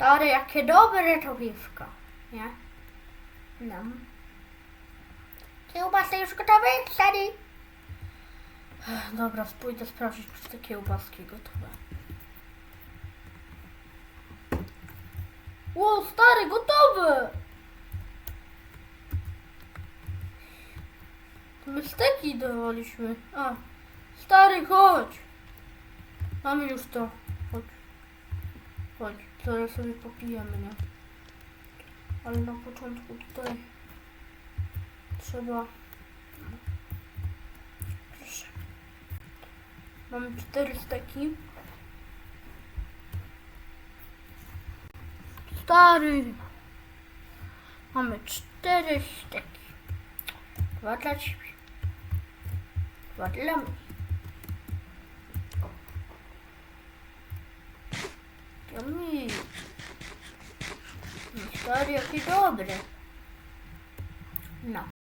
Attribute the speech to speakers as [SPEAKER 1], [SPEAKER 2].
[SPEAKER 1] Stary, jakie dobre to piwko, nie? No. Kiełbasy już gotowe, stary? Dobra, pójdę sprawdzić, czy te kiełbaski gotowe. Ło, stary, gotowe! To My steki dawaliśmy. A, stary, chodź! Mamy już to. Chodź. Zaraz sobie popijemy, nie? Ale na początku tutaj trzeba... Proszę. Mamy cztery steki. Stary! Mamy cztery steki. Dwa dla ciebie. Dwa dla mnie. Yummy. No Stary, jaki dobry. No.